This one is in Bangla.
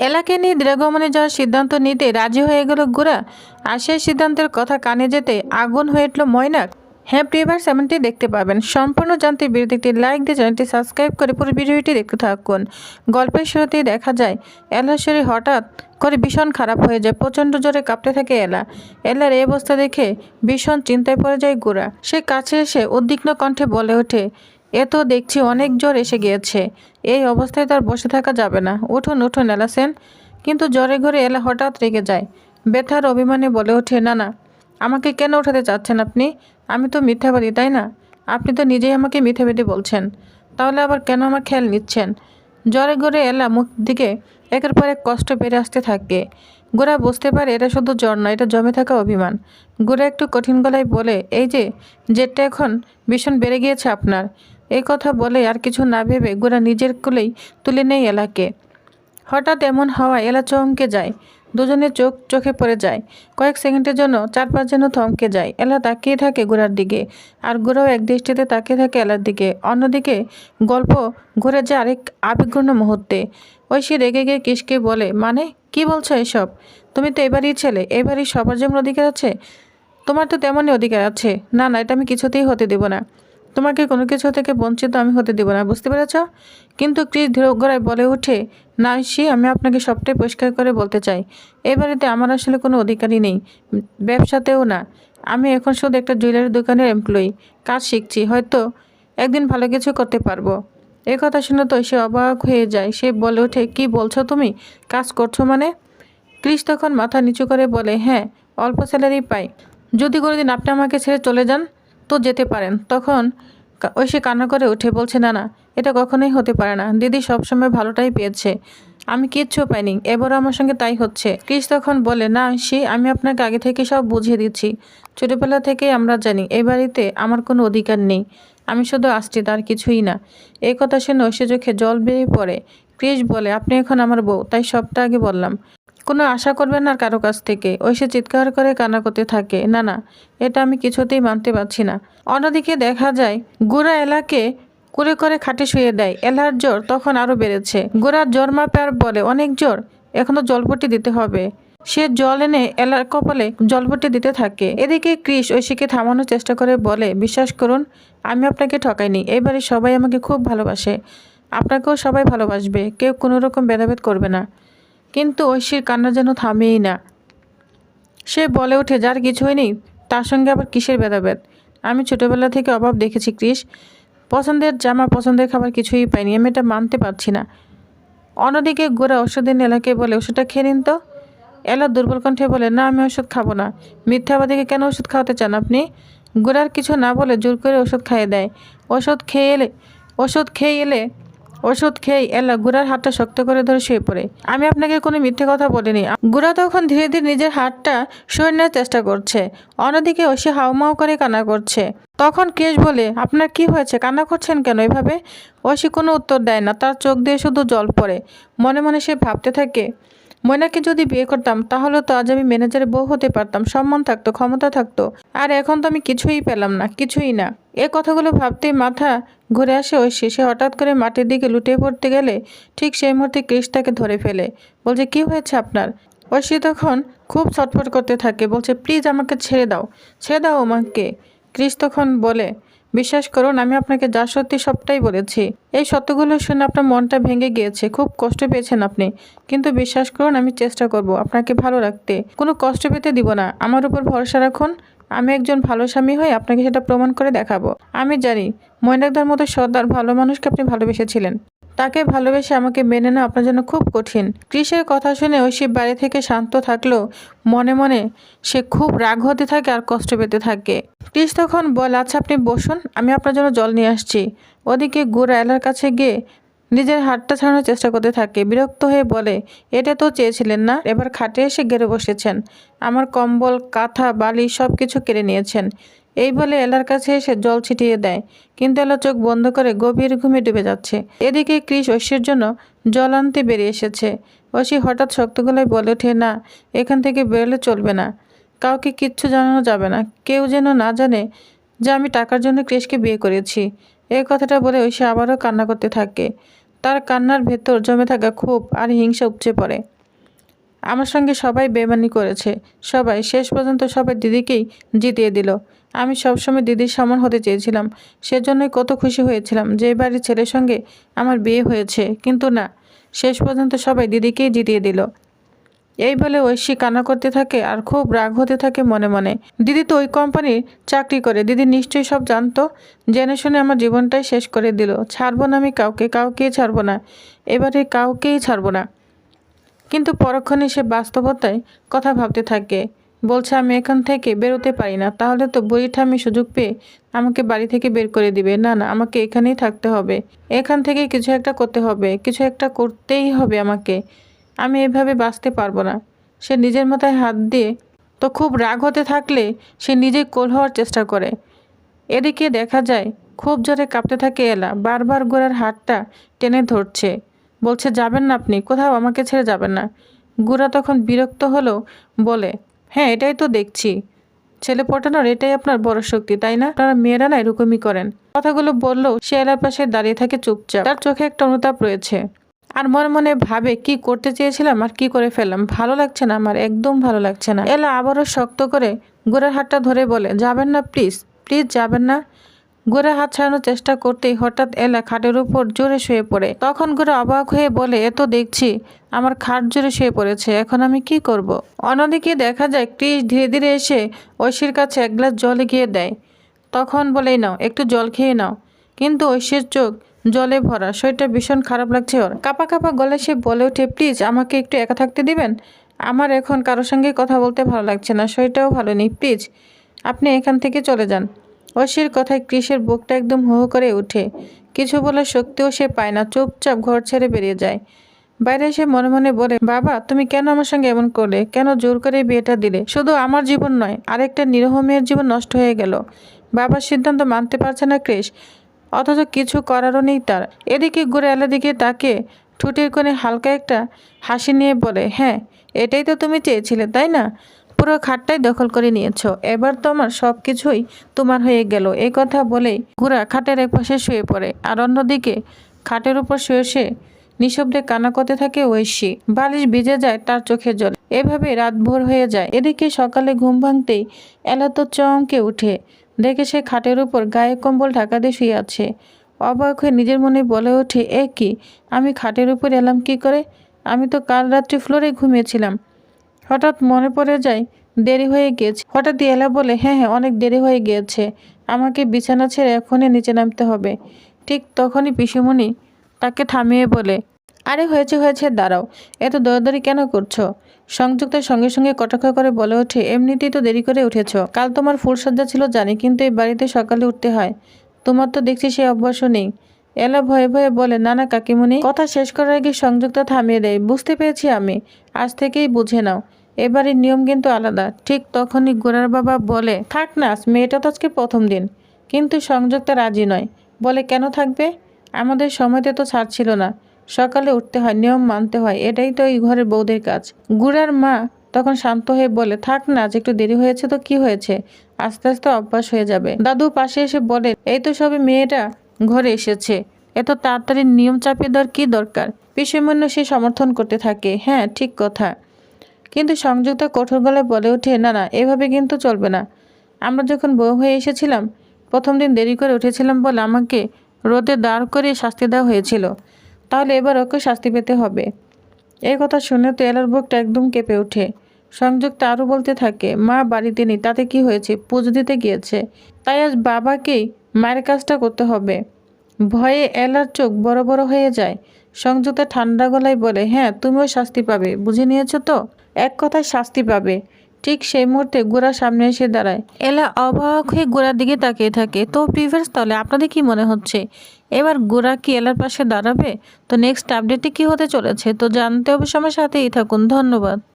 এলাকে নিয়ে দীর্ঘমনে যাওয়ার সিদ্ধান্ত নিতে রাজি হয়ে গেল গোরা আর সেই সিদ্ধান্তের কথা কানে যেতে আগুন হয়ে উঠল ময়নাক। হ্যাঁ প্রিয়বার সেমনটি দেখতে পাবেন। সম্পূর্ণ জানতে ভিডিওতে একটি লাইক দিয়ে চ্যানেলটি সাবস্ক্রাইব করে পুরো ভিডিওটি দেখতে থাকুন। গল্পের শুরুতেই দেখা যায়, এলার শরীর হঠাৎ করে ভীষণ খারাপ হয়ে যায়, প্রচণ্ড জোরে কাঁপতে থাকে এলা। এলার এই অবস্থা দেখে ভীষণ চিন্তায় পড়ে যায় গোরা সে কাছে এসে উদ্বিগ্ন কণ্ঠে বলে ওঠে এ তো দেখছি অনেক জ্বর এসে গিয়েছে। এই অবস্থায় তার বসে থাকা যাবে না। উঠুন উঠুন এলাসেন কিন্তু জ্বরে ঘরে এলা হঠাৎ রেগে যায়। ব্যথার অভিমানে বলে ওঠে, না না, আমাকে কেন উঠাতে চাচ্ছেন আপনি? আমি তো মিথ্যাবাদী, তাই না? আপনি তো নিজেই আমাকে মিথ্যাবাদী বলছেন। তাহলে আবার কেন আমার খেয়াল নিচ্ছেন? জ্বরে ঘরে এলা মুখ দিকে একের পর এক কষ্ট বেড়ে আসতে থাকে। গোরা বুঝতে পারে এটা শুধু জ্বর নয়, এটা জমে থাকা অভিমান। গোরা একটু কঠিন গলায় বলে, এই যে জেটটা এখন ভীষণ বেড়ে গিয়েছে আপনার। এই কথা বলে আর কিছু না ভেবে গোরা নিজের কোলেই তুলে নেই এলাকে। হঠাৎ এমন হওয়া এলা চমকে যায়। দুজনে চোখ চোখে পড়ে যায়। কয়েক সেকেন্ডের জন্য চারপাশ যেন থমকে যায়। এলা তাকিয়ে থাকে গোড়ার দিকে আর গোড়াও এক দৃষ্টিতে তাকিয়ে থাকে এলার দিকে। অন্যদিকে গল্প ঘুরে যায় আরেক আবেগঘূর্ণ মুহূর্তে। ঐশী রেগে গিয়ে কিসকে বলে মানে কি বলছো এসব? তুমি তো এবারই ছেলে, এবারই সবার যেমন অধিকার আছে, তোমার তো তেমনই অধিকার আছে। না না, এটা আমি কিছুতেই হতে দেব না। তোমাকে কোনো কিছু থেকে বঞ্চিত আমি হতে দেব না, বুঝতে পেরেছ? কিন্তু ক্রিস ধীর গড়ায় বলে ওঠে না সে আমি আপনাকে সবটাই পরিষ্কার করে বলতে চাই। এই বাড়িতে আমার আসলে কোনো অধিকারই নেই, ব্যবসাতেও না। আমি এখন শুধু একটা জুয়েলারি দোকানের এমপ্লয়ি কাজ শিখছি, হয়তো একদিন ভালো কিছু করতে পারব। এই কথা শুনে তো সে অবাক হয়ে যায়, সে বলে ওঠে, কি বলছো তুমি? কাজ করছ মানে? ক্রিস তখন মাথা নিচু করে বলে হ্যাঁ অল্প স্যালারি পাই। যদি কোনোদিন আপনি আমাকে ছেড়ে চলে যান তো যেতে পারেন। তখন কা- ঐশী কান্না করে উঠে বলছে, না না, এটা কখনোই হতে পারে না। দিদি সবসময় ভালোটাই পেয়েছে। আমি কিচ্ছু পাইনি। এবারও আমার সঙ্গে তাই হচ্ছে। ক্রিস তখন বলে, না সে আমি আপনাকে আগে থেকে সব বুঝিয়ে দিচ্ছি। ছোটোবেলা থেকেই আমরা জানি এই বাড়িতে আমার কোনো অধিকার নেই। আমি শুধু আসছি, তার কিছুই না। এই কথা শুনে ঐশী চোখে জল বেরিয়ে পড়ে। ক্রিস বলে, আপনি এখন আমার বউ, তাই সবটা আগে বললাম। কোনো আশা করবেন না কারও কাছ থেকে। ঐশী চিৎকার করে কান্না করতে থাকে। না না, এটা আমি কিছুতেই মানতে পারছি না। অন্যদিকে দেখা যায় গোড়া এলাকে কুড়ে করে খাটে শুয়ে দেয়। এলার জ্বর তখন আরও বেড়েছে। গোড়ার জ্বর মাপে আর বলে অনেক জ্বর এখনও জলপটি দিতে হবে। সে জল এনে এলার কপালে জলপটি দিতে থাকে। এদিকে ক্রিস ঐশীকে থামানোর চেষ্টা করে বলে, বিশ্বাস করুন, আমি আপনাকে ঠকাইনি। এবারে সবাই আমাকে খুব ভালোবাসে। আপনাকেও সবাই ভালোবাসবে। কেউ কোনো রকম ভেদাভেদ করবে না। কিন্তু ঐশীর কান্না যেন থামেই না। সে বলে ওঠে, যার কিছুই নেই, তার সঙ্গে আবার কিসের ভেদাভেদ? আমি ছোটোবেলা থেকে অভাব দেখেছি, ক্রিস। পছন্দের জামা, পছন্দের খাবার কিছুই পাইনি, আমি এটা মানতে পারছি না। অন্যদিকে গোরা ওষুধের এলাকে বলে, ওষুধটা খেয়ে নিন তো। এলা দুর্বল কণ্ঠে বলে, না, আমি ওষুধ খাব না। মিথ্যাবাদীকে কেন ওষুধ খাওয়াতে চান আপনি? গোড়ার কিছু না বলে জোর করে ওষুধ খাইয়ে দেয়। ওষুধ খেয়ে এলে ওষুধ খেয়ে এলে ওষুধ খেয়ে এলা গুড়ার হাতটা শক্ত করে ধরে শুয়ে পড়ে। আমি আপনাকে কোনো মিথ্যে কথা বলিনি। গুড়া তখন ধীরে ধীরে নিজের হাতটা সরে নেওয়ার চেষ্টা করছে। অন্যদিকে ঐশী হাউমাউ করে কান্না করছে। তখন কেশ বলে, আপনার কি হয়েছে? কান্না করছেন কেন এভাবে? ওষি কোনো উত্তর দেয় না। তার চোখ দিয়ে শুধু জল পড়ে। মনে মনে সে ভাবতে থাকে ময়নাকে যদি বিয়ে করতাম, তাহলে তো আজ আমি ম্যানেজারের বউ হতে পারতাম। সম্মান থাকতো, ক্ষমতা থাকতো। আর এখন তো আমি কিছুই পেলাম না, কিছুই না। এ কথাগুলো ভাবতেই মাথা ঘুরে আসে ওই শেষে। হঠাৎ করে মাটির দিকে লুটিয়ে পড়তে গেলে ঠিক সেই মুহূর্তে ক্রিস তাকে ধরে ফেলে। বলছে, কি হয়েছে আপনার? ঐশী তখন খুব ছটফট করতে থাকে। বলছে, প্লিজ আমাকে ছেড়ে দাও ছেড়ে দাও আমাকে। ক্রিস তখন বলে বিশ্বাস করুন, আমি আপনাকে যা সত্যি সবটাই বলেছি। এই সত্যগুলো শুনে আপনার মনটা ভেঙে গিয়েছে। খুব কষ্ট পেয়েছেন আপনি। কিন্তু বিশ্বাস করুন, আমি চেষ্টা করব আপনাকে ভালো রাখতে। কোনো কষ্ট পেতে দিব না। আমার উপর ভরসা রাখুন। আমি একজন ভালো স্বামী হয়ে আপনাকে সেটা প্রমাণ করে দেখাবো। আমি জানি ময়নাকদার মতো সর্দার ভালো মানুষকে আপনি ভালোবেসেছিলেন। তাকে ভালোবেসে আমাকে মেনে নেওয়া আপনার জন্য খুব কঠিন। ক্রিসের কথা শুনে ঐশী বাড়ি থেকে শান্ত থাকলেও মনে মনে সে খুব রাগ হতে থাকে আর কষ্ট পেতে থাকে। ক্রিস তখন বল আচ্ছা আপনি বসুন, আমি আপনার জন্য জল নিয়ে আসছি। ওদিকে গোড়া এলার কাছে গিয়ে নিজের হাতটা ছাড়ানোর চেষ্টা করতে থাকে। বিরক্ত হয়ে বলে, এটা তো চেয়েছিলেন না, এবার খাটে এসে গেড়ে বসেছেন। আমার কম্বল, কাঁথা, বালি সব কিছু কেড়ে নিয়েছেন। এই বলে এলার কাছে এসে জল ছিটিয়ে দেয়, কিন্তু এলা চোখ বন্ধ করে গভীর ঘুমে ডুবে যাচ্ছে। এদিকে ক্রিস ঐশীর জন্য জল আনতে বেরিয়ে এসেছে। ঐশী হঠাৎ শক্ত গলায় বলে ওঠে, না, এখান থেকে বেরোলে চলবে না। কাউকে কিচ্ছু জানানো যাবে না। কেউ যেন না জানে যে আমি টাকার জন্য ক্রিসকে বিয়ে করেছি। এই কথাটা বলে ঐশী আবারও কান্না করতে থাকে। তার কান্নার ভেতর জমে থাকা ক্ষোভ আর হিংসা উপচে পড়ে। আমার সঙ্গে সবাই বেমানি করেছে। সবাই শেষ পর্যন্ত সবাই দিদিকেই জিতিয়ে দিল। আমি সবসময় দিদির সমান হতে চেয়েছিলাম। সেজন্যই কত খুশি হয়েছিলাম যে বাড়ির ছেলের সঙ্গে আমার বিয়ে হয়েছে। কিন্তু না, শেষ পর্যন্ত সবাই দিদিকেই জিতিয়ে দিল। এই বলে ঐশী কান্না করতে থাকে আর খুব রাগ হতে থাকে মনে মনে। দিদি তো ওই কোম্পানির চাকরি করে। দিদি নিশ্চয়ই সব জানতো। জেনে শুনে আমার জীবনটাই শেষ করে দিল। ছাড়বো না আমি কাউকে, কাউকেই ছাড়বো না। এবারে কাউকেই ছাড়বো না। কিন্তু পরক্ষণে সে বাস্তবতায় কথা ভাবতে থাকে। বলছে, আমি এখান থেকে বেরোতে পারি না। তাহলে তো বুড়িটা আমি সুযোগ পেয়ে আমাকে বাড়ি থেকে বের করে দিবে। না না, আমাকে এখানেই থাকতে হবে। এখান থেকে কিছু একটা করতে হবে। কিছু একটা করতেই হবে আমাকে। আমি এভাবে বাঁচতে পারব না। সে নিজের মাথায় হাত দিয়ে তো খুব রাগ হতে থাকলে সে নিজেই কোল হওয়ার চেষ্টা করে। এদিকে দেখা যায়, খুব জোরে কাঁপতে থাকে এলা। বারবার গোড়ার হাতটা টেনে ধরছে। বলছে, যাবেন না আপনি, কোথাও আমাকে ছেড়ে যাবেন না। গুড়া তখন বিরক্ত হলো, বলে হ্যাঁ এটাই তো দেখছি। ছেলে পটানোর এটাই আপনার বড় শক্তি, তাই না? আপনারা মেয়েরা না এরকমই করেন। কথাগুলো বললেও সে এলার পাশে দাঁড়িয়ে থাকে চুপচাপ। তার চোখে একটা অনুতাপ রয়েছে। আর মনে মনে ভাবে, কি করতে চেয়েছিলাম আর কি করে ফেললাম? ভালো লাগছে না আমার, একদম ভালো লাগছে না। এলা আবারও শক্ত করে গোড়ার হাতটা ধরে বলে, যাবেন না, প্লিজ প্লিজ যাবেন না। গোড়া হাত ছাড়ানোর চেষ্টা করতেই হঠাৎ এলা খাটের উপর জোরে শুয়ে পড়ে। তখন গোড়া অবাক হয়ে বলে এত দেখছি, আমার খাট জোরে শুয়ে পড়েছে, এখন আমি কি করব। অন্যদিকে দেখা যায়, ক্রিস ধীরে ধীরে এসে ঐশীর কাছে এক গ্লাস জল গিয়ে দেয়। তখন বলেই নাও, একটু জল খেয়ে নাও। কিন্তু ঐশীর চোখ জলে ভরা, শরীরটা ভীষণ খারাপ লাগছে ওর। কাপা কাপা গলে সে বলে ওঠে, প্লিজ, আমাকে একটু একা থাকতে দিবেন? আমার এখন কারোর সঙ্গে কথা বলতে ভালো লাগছে না, শরীরটাও ভালো নেই, প্লিজ। আপনি এখান থেকে চলে যান। ঐশীর কথায় ক্রিসের বুকটা একদম হো করে ওঠে। কিছু বলার শক্তিও সে পায় না, চুপচাপ ঘর ছেড়ে বেরিয়ে যায়। বাইরে এসে মনে মনে বলে, বাবা, তুমি কেন আমার সঙ্গে এমন করলে? কেন জোর করে বিয়েটা দিলে? শুধু আমার জীবন নয়, আরেকটা নিরহ মেয়ের জীবন নষ্ট হয়ে গেল। বাবার সিদ্ধান্ত মানতে পারছে না ক্রিস অথচ কিছু করারও নেই তার। এদিকে ঘুরে এলার দিকে তাকে ঠুটির কোণে হালকা একটা হাসি নিয়ে বলে হ্যাঁ এটাই তো তুমি চেয়েছিলে, তাই না? পুরো খাটটাই দখল করে নিয়েছো। এবার তোমার সব কিছুই তোমার হয়ে গেল। এই কথা বলেই গুড়া খাটের এক পাশে শুয়ে পড়ে। আর অন্যদিকে খাটের উপর শুয়ে সে নিঃশব্দে কান্না করতে থাকে ঐশী। বালিশ ভিজে যায় তার চোখের জল। এভাবে রাত ভোর হয়ে যায়। এদিকে সকালে ঘুম ভাঙতেই এলা তো চমকে উঠে। দেখে সে খাটের উপর গায়ে কম্বল ঢাকা দিয়ে শুয়ে আছে। অবাক হয়ে নিজের মনে বলে ওঠে, এ কি? আমি খাটের উপর এলাম কি করে? আমি তো কাল রাত্রি ফ্লোরে ঘুমিয়েছিলাম। হঠাৎ মনে পড়ে যায়, দেরি হয়ে গিয়েছে হঠাৎ এলা বলে হ্যাঁ হ্যাঁ অনেক দেরি হয়ে গিয়েছে আমাকে বিছানা ছেড়ে এখনই নিচে নামতে হবে। ঠিক তখনই পিসুমণি তাকে থামিয়ে বলে, আরে, হয়েছে হয়েছে, দাঁড়াও। এত দৌড়াদৌড়ি কেন করছ? সংযুক্তের সঙ্গে সঙ্গে কটাক্ষ করে বলে ওঠে, এমনিতেই তো দেরি করে উঠেছ। কাল তোমার ফুলসজ্জা ছিল, জানি, কিন্তু এই বাড়িতে সকালে উঠতে হয়। তোমার তো দেখছি সে অভ্যাসও নেই। এলা ভয়ে ভয়ে বলে, না না, কাকিমণি। কথা শেষ করার আগে সংযুক্ত থামিয়ে দেয়, বুঝতে পেরেছি আমি। আজ থেকেই বুঝে নাও। এবারের নিয়ম কিন্তু আলাদা। ঠিক তখনই গোরার বাবা বলে, থাক না, মেয়েটা তো আজকে প্রথম দিন। কিন্তু সংযুক্তা রাজি নয়। বলে, কেন থাকবে? আমাদের সময়তে তো ছাড় ছিল না। সকালে উঠতে হয়, নিয়ম মানতে হয়, এটাই তো এই ঘরের বউদের কাজ। গুড়ার মা তখন শান্ত হয়ে বলে, থাক না, আজ একটু দেরি হয়েছে তো কি হয়েছে? আস্তে আস্তে অভ্যাস হয়ে যাবে। দাদু পাশে এসে বলে, এই তো সবে মেয়েটা ঘরে এসেছে। এত তাড়াতাড়ি নিয়ম চাপিয়ে দেওয়ার কী দরকার? পিসুমন্য সে সমর্থন করতে থাকে। হ্যাঁ ঠিক কথা। কিন্তু সংযুক্ত কঠোর গলায় বলে ওঠে, না না, এভাবে কিন্তু চলবে না। আমরা যখন বউ হয়ে এসেছিলাম, প্রথম দিন দেরি করে উঠেছিলাম বলে আমাকে রোদে দাঁড় করে শাস্তি দেওয়া হয়েছিল। তাহলে এবার ওকে শাস্তি পেতে হবে। এই কথা শুনে তো এলার বুকটা একদম কেঁপে ওঠে। সংযুক্ত আরও বলতে থাকে, মা, বাড়িতে নেই, তাতে কি হয়েছে? পুজো দিতে গিয়েছে। তাই আজ বাবাকেই মায়ের কাজটা করতে হবে। ভয়ে এলার চোখ বড় বড় হয়ে যায়। সংযুক্ত ঠান্ডা গলায় বলে হ্যাঁ তুমিও শাস্তি পাবে, বুঝে নিয়েছো তো? এক কথায় শাস্তি পাবে। ঠিক সেই মুহূর্তে গোড়া সামনে এসে দাঁড়ায়। এলা অবাক হয়ে গোড়ার দিকে তাকিয়ে থাকে। তো প্রিভিয়াস তাহলে আপনাদের কি মনে হচ্ছে? এবার গোড়া কি এলার পাশে দাঁড়াবে? তো নেক্সট আপডেটে কি হতে চলেছে? তো জানতে হবে সময় সাথেই থাকুন। ধন্যবাদ।